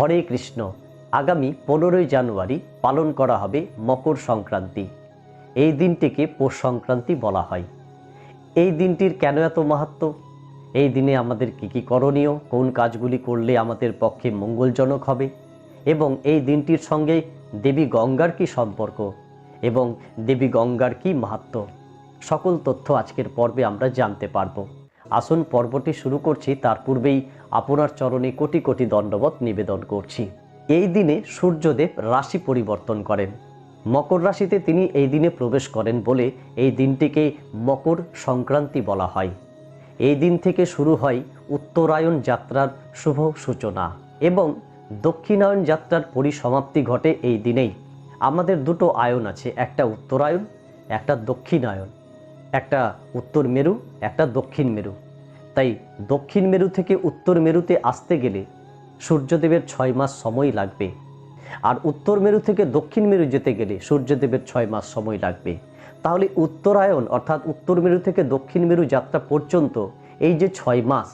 হরে কৃষ্ণ, আগামী পনেরোই জানুয়ারি পালন করা হবে মকর সংক্রান্তি। এই দিনটিকে পৌষ সংক্রান্তি বলা হয়। এই দিনটির কেন এত মাহাত্ম? এই দিনে আমাদের কী কী করণীয়? কোন কাজগুলি করলে আমাদের পক্ষে মঙ্গলজনক হবে? এবং এই দিনটির সঙ্গে দেবী গঙ্গার কি সম্পর্ক? এবং দেবী গঙ্গার কি মাহাত্ম? সকল তথ্য আজকের পর্বে আমরা জানতে পারব। আসুন পর্বটি শুরু করছি, তার পূর্বেই আপনার চরণে কোটি কোটি দণ্ডবত নিবেদন করছি। এই দিনে সূর্যদেব রাশি পরিবর্তন করেন। মকর রাশিতে তিনি এই দিনে প্রবেশ করেন বলে এই দিনটিকে মকর সংক্রান্তি বলা হয়। এই দিন থেকে শুরু হয় উত্তরায়ণ যাত্রার শুভ সূচনা এবং দক্ষিণায়ন যাত্রার পরিসমাপ্তি ঘটে এই দিনেই। আমাদের দুটো আয়ন আছে, একটা উত্তরায়ণ, একটা দক্ষিণায়ন একটা উত্তর মেরু, একটা দক্ষিণ মেরু। তাই দক্ষিণ মেরু থেকে উত্তর মেরুতে আসতে গেলে সূর্যদেবের ছয় মাস সময় লাগবে। আর উত্তর মেরু থেকে দক্ষিণ মেরু যেতে গেলে সূর্যদেবের ছয় মাস সময় লাগবে। তাহলে উত্তরায়ণ, অর্থাৎ উত্তর মেরু থেকে দক্ষিণ মেরু যাত্রা পর্যন্ত এই যে ছয় মাস,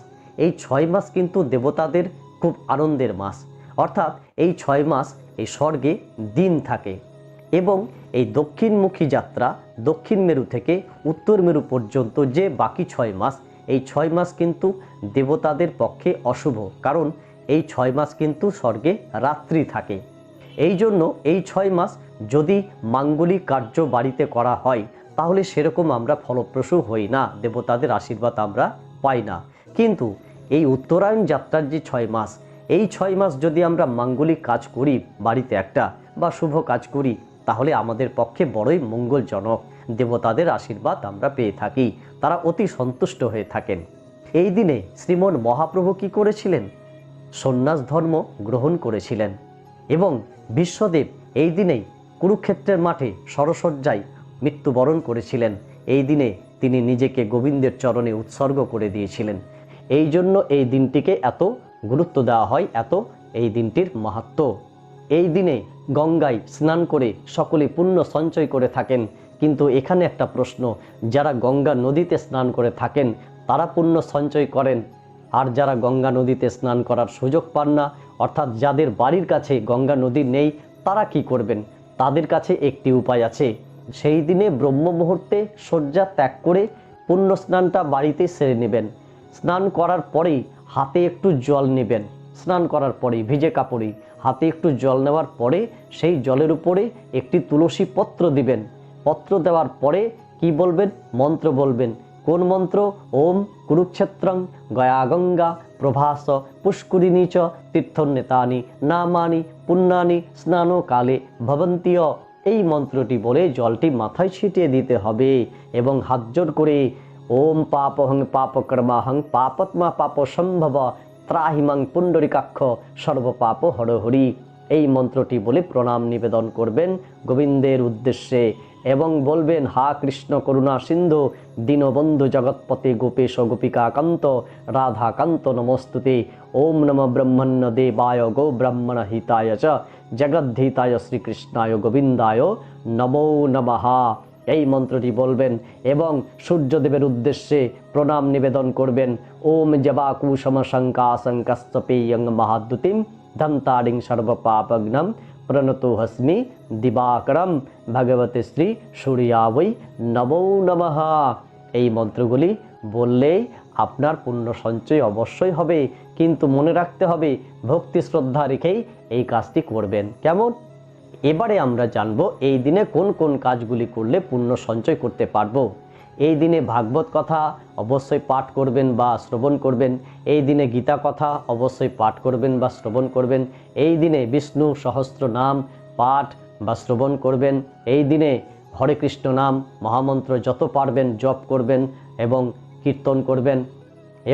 এই ছয় মাস কিন্তু দেবতাদের খুব আনন্দের মাস। অর্থাৎ এই ছয় মাস এই স্বর্গে দিন থাকে। এবং এই দক্ষিণমুখী যাত্রা দক্ষিণ মেরু থেকে উত্তর মেরু পর্যন্ত যে বাকি ছয় মাস, এই ছয় মাস কিন্তু দেবতাদের পক্ষে অশুভ। কারণ এই ছয় মাস কিন্তু স্বর্গে রাত্রি থাকে। এই জন্য এই ছয় মাস যদি মাঙ্গলিক কার্য বাড়িতে করা হয়, তাহলে সেরকম আমরা ফলপ্রসূ হই না, দেবতাদের আশীর্বাদ আমরা পাই না। কিন্তু এই উত্তরায়ণ যাত্রার যে ছয় মাস, এই ছয় মাস যদি আমরা মাঙ্গলিক কাজ করি, বাড়িতে একটা বা শুভ কাজ করি তাহলে আমাদের পক্ষে বড়ই মঙ্গলজনক। দেবতাদের আশীর্বাদ আমরা পেয়ে থাকি। তারা অতি সন্তুষ্ট হয়ে থাকেন। এই দিনে শ্রীমন মহাপ্রভু কি করেছিলেন? সন্ন্যাস ধর্ম গ্রহণ করেছিলেন এবং বিশ্বদেব এই দিনেই কুরুক্ষেত্রের মাঠে সরসজ্জায় মৃত্যুবরণ করেছিলেন। এই দিনে তিনি নিজেকে গোবিন্দের চরণে উৎসর্গ করে দিয়েছিলেন। এই জন্য এই দিনটিকে এত গুরুত্ব দেওয়া হয়, এত এই দিনটির মাহাত্ম। এই দিনে গঙ্গায় স্নান করে সকলে পুণ্য সঞ্চয় করে থাকেন। কিন্তু এখানে একটা প্রশ্ন, যারা গঙ্গা নদীতে স্নান করে থাকেন, তারা পুণ্য সঞ্চয় করেন। আর যারা গঙ্গা নদীতে স্নান করার সুযোগ পান না, অর্থাৎ যাদের বাড়ির কাছে গঙ্গা নদী নেই, তারা কি করবেন? তাদের কাছে একটি উপায় আছে। সেই দিনে ব্রহ্ম মুহূর্তে শয্যা ত্যাগ করে পুণ্য স্নানটা বাড়িতে সেরে নেবেন। স্নান করার পরেই হাতে একটু জল নেবেন। স্নান করার পরেই ভিজে কাপড়ে হাতে একটু জল নেওয়ার পরে সেই জলের উপরে একটি তুলসী পত্র দিবেন। পত্র দেওয়ার পরে কি বলবেন? মন্ত্র বলবেন। কোন মন্ত্র? ওম কুরুক্ষেত্রং গয়া গঙ্গা প্রভাস পুষ্করিণী চ তীর্থন্নেতানি নামানি পুণ্যানি স্নান কালে ভবন্তীয়। এই মন্ত্রটি বলে জলটি মাথায় ছিটিয়ে দিতে হবে এবং হাত জোর করে ওম পাপহং পাপকর্মাহং পাপত্মা পাপ সম্ভব ত্রাহিমাং পুণ্ডরিকাক্ষ, সর্বপাপ হরহরি। এই মন্ত্রটি বলে প্রণাম নিবেদন করবেন গোবিন্দের উদ্দেশ্যে এবং বলবেন, হা কৃষ্ণ করুণা সিন্ধু, দীনবন্ধু জগৎপতি গোপেশ গোপিকাকান্ত, রাধাকান্ত নমস্তুতে। ওম নম ব্রহ্মণ্য দেবায় গো ব্রাহ্মণ হিতায় চ, জগদ্ধিতায় শ্রীকৃষ্ণায় গোবিন্দায় নমো নমঃ। এই মন্ত্রটি বলবেন এবং সূর্যদেবের উদ্দেশ্যে প্রণাম নিবেদন করবেন। ওম জবাকুশম শঙ্কা শঙ্কস্তপেয়ং মহাদ্যুতিম ধন্তারিং সর্বপাপগ্নম প্রণতো হস্মি দিবাকরম ভগবতে শ্রী সূর্যাবৈ নমো নমঃ। এই মন্ত্রগুলি বললেই আপনার পুণ্য সঞ্চয় অবশ্যই হবে, কিন্তু মনে রাখতে হবে ভক্তি শ্রদ্ধা রেখেই এই কাজটি করবেন। কেমন? এবারে আমরা জানব এই দিনে কোন কোন কাজগুলি করলে পুণ্য সঞ্চয় করতে পারব। এই দিনে ভাগবত কথা অবশ্যই পাঠ করবেন বা শ্রবণ করবেন। এই দিনে গীতা কথা অবশ্যই পাঠ করবেন বা শ্রবণ করবেন। এই দিনে বিষ্ণু সহস্র নাম পাঠ বা শ্রবণ করবেন। এই দিনে হরে কৃষ্ণ নাম মহামন্ত্র যত পারবেন জপ করবেন এবং কীর্তন করবেন।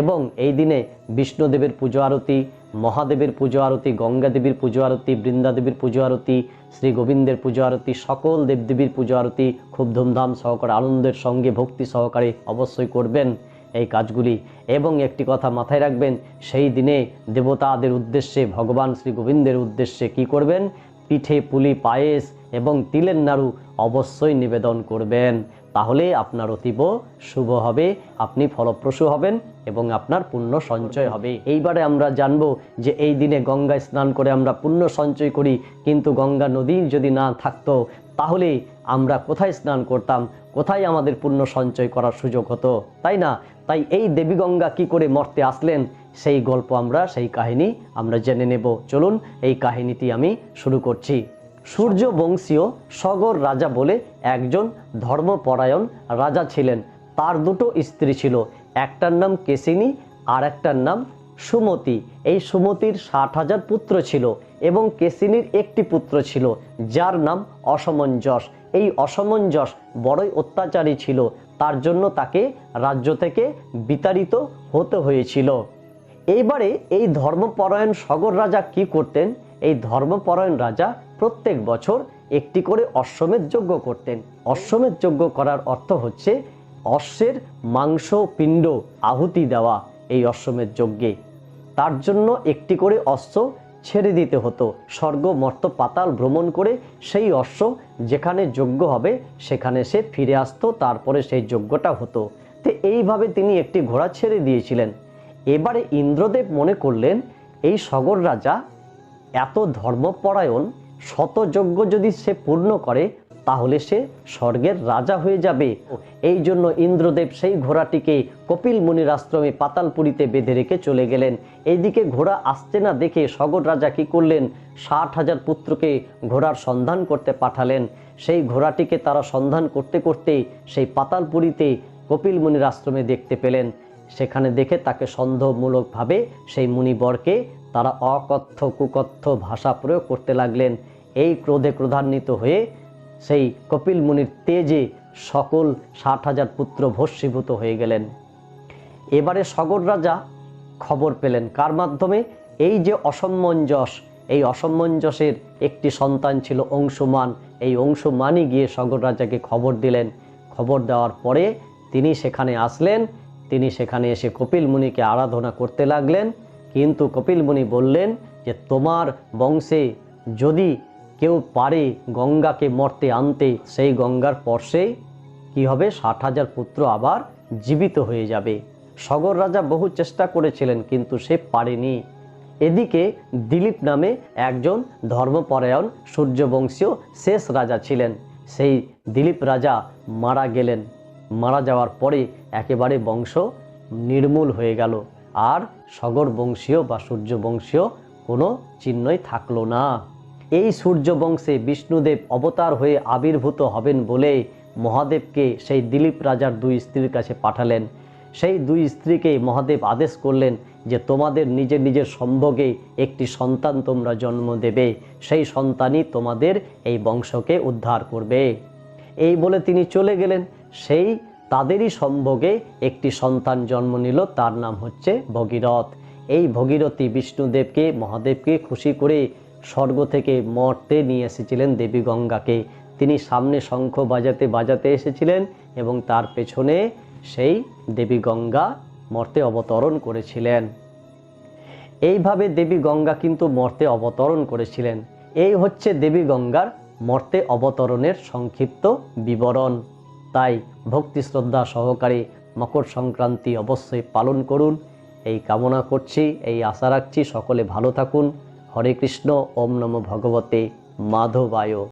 এবং এই দিনে বিষ্ণুদেবের পুজো আরতি মহাদেবের পুজো আরতি গঙ্গা দেবীর পুজো আরতি বৃন্দা দেবীর পুজো আরতি, শ্রী গোবিন্দের পুজো আরতি, সকল দেবদেবীর পুজো আরতি খুব ধুমধাম সহকারে, আনন্দের সঙ্গে, ভক্তি সহকারে অবশ্যই করবেন এই কাজগুলি। এবং একটি কথা মাথায় রাখবেন, সেই দিনে দেবতাদের উদ্দেশ্যে, ভগবান শ্রী গোবিন্দের উদ্দেশ্যে কি করবেন? পিঠে পুলি, পায়েস এবং তিলের নাড়ু অবশ্যই নিবেদন করবেন। তাহলে আপনার অতীব শুভ হবে, আপনি ফলপ্রসূ হবেন এবং আপনার পুণ্য সঞ্চয় হবে। এইবারে আমরা জানব যে এই দিনে গঙ্গায় স্নান করে আমরা পুণ্য সঞ্চয় করি, কিন্তু গঙ্গা নদী যদি না থাকতো, তাহলে আমরা কোথায় স্নান করতাম? কোথায় আমাদের পুণ্য সঞ্চয় করার সুযোগ হতো? তাই না? তাই এই দেবী গঙ্গা কি করে মর্তে আসলেন, সেই গল্প আমরা, সেই কাহিনী আমরা জেনে নেব। চলুন, এই কাহিনীটি আমি শুরু করছি। সূর্য বংশীয় সগর রাজা বলে একজন ধর্মপরায়ণ রাজা ছিলেন। তার দুটো স্ত্রী ছিল। একটার নাম কেসিনী আর একটার নাম সুমতি। এই সুমতির ষাট হাজার পুত্র ছিল এবং কেসিনীর একটি পুত্র ছিল, যার নাম অসমঞ্জস। এই অসমঞ্জস বড়ই অত্যাচারী ছিল। তার জন্য তাকে রাজ্য থেকে বিতাড়িত হতে হয়েছিল। এইবারে এই ধর্মপরায়ণ সগর রাজা কি করতেন? এই ধর্মপরায়ণ রাজা প্রত্যেক বছর একটি করে অশ্বমেধ যজ্ঞ করতেন। অশ্বমেধ যজ্ঞ করার অর্থ হচ্ছে অশ্বের মাংস পিণ্ড আহুতি দেওয়া এই অশ্বমেধ যজ্ঞে। তার জন্য একটি করে অশ্ব ছেড়ে দিতে হতো। স্বর্গ মর্ত পাতাল ভ্রমণ করে সেই অশ্ব যেখানে যজ্ঞ হবে সেখানে সে ফিরে আসতো, তারপরে সেই যজ্ঞটা হতো। তো এইভাবে তিনি একটি ঘোড়া ছেড়ে দিয়েছিলেন। এবারে ইন্দ্রদেব মনে করলেন, এই সগর রাজা এত ধর্মপরায়ণ শতযজ্ঞ যদি সে পূর্ণ করে, তাহলে সে স্বর্গের রাজা হয়ে যাবে। এই জন্য ইন্দ্রদেব সেই ঘোড়াটিকে কপিল মুনির আশ্রমে পাতালপুরীতে বেঁধে রেখে চলে গেলেন। এইদিকে ঘোড়া আসছে না দেখে সগর রাজা কি করলেন? ষাট হাজার পুত্রকে ঘোড়ার সন্ধান করতে পাঠালেন। সেই ঘোড়াটিকে তারা সন্ধান করতে করতে সেই পাতালপুরীতে কপিল মুনির আশ্রমে দেখতে পেলেন। সেখানে দেখে তাকে সন্দেহমূলকভাবে সেই মুনিবরকে তারা অকথ্য কুকথ্য ভাষা প্রয়োগ করতে লাগলেন। এই ক্রোধে ক্রোধান্বিত হয়ে সেই কপিল মুনির তেজে সকল ষাট হাজার পুত্র ভস্মীভূত হয়ে গেলেন। এবারে সগর রাজা খবর পেলেন। কার মাধ্যমে? এই যে অসম্মঞ্জস, এই অসম্মঞ্জসের একটি সন্তান ছিল অংশুমান। এই অংশুমানই গিয়ে সগর রাজাকে খবর দিলেন। খবর দেওয়ার পরে তিনি সেখানে আসলেন। তিনি সেখানে এসে কপিল মুনিকে আরাধনা করতে লাগলেন। কিন্তু কপিল মুনি বললেন যে, তোমার বংশে যদি কেউ পারে গঙ্গাকে মর্তে আনতে, সেই গঙ্গার পর্শে কি হবে? ষাট হাজার পুত্র আবার জীবিত হয়ে যাবে। সগর রাজা বহু চেষ্টা করেছিলেন, কিন্তু সে পারেনি। এদিকে দিলীপ নামে একজন ধর্মপরায়ণ সূর্যবংশীয় শেষ রাজা ছিলেন। সেই দিলীপ রাজা মারা গেলেন। মারা যাওয়ার পরে একেবারে বংশ নির্মূল হয়ে গেল। আর সগর বংশীয় বা সূর্যবংশীয় কোনো চিহ্নই থাকল না। এই সূর্যবংশে বিষ্ণুদেব অবতার হয়ে আবির্ভূত হবেন বলে মহাদেবকে সেই দিলীপ রাজার দুই স্ত্রীর কাছে পাঠালেন। সেই দুই স্ত্রীকে মহাদেব আদেশ করলেন যে তোমাদের নিজের নিজের সম্ভোগে একটি সন্তান তোমরা জন্ম দেবে। সেই সন্তানই তোমাদের এই বংশকে উদ্ধার করবে। এই বলে তিনি চলে গেলেন। সেই তাদেরই সম্ভোগে একটি সন্তান জন্ম নিল, তার নাম হচ্ছে ভগীরথ। এই ভগীরথী বিষ্ণুদেবকে মহাদেবকে খুশি করে স্বর্গ থেকে মর্তে নিয়ে এসেছিলেন দেবী গঙ্গাকে। তিনি সামনে শঙ্খ বাজাতে বাজাতে এসেছিলেন এবং তার পেছনে সেই দেবী গঙ্গা মর্তে অবতরণ করেছিলেন। এইভাবে দেবী গঙ্গা কিন্তু মর্তে অবতরণ করেছিলেন। এই হচ্ছে দেবী গঙ্গার মর্তে অবতরণের সংক্ষিপ্ত বিবরণ। তাই ভক্তি শ্রদ্ধা সহকারে মকর সংক্রান্তি অবশ্যই পালন করুন। এই কামনা করছি, এই আশা রাখছি সকলে ভালো থাকুন। হরে কৃষ্ণ ওম নম ভগবতে মাধবায়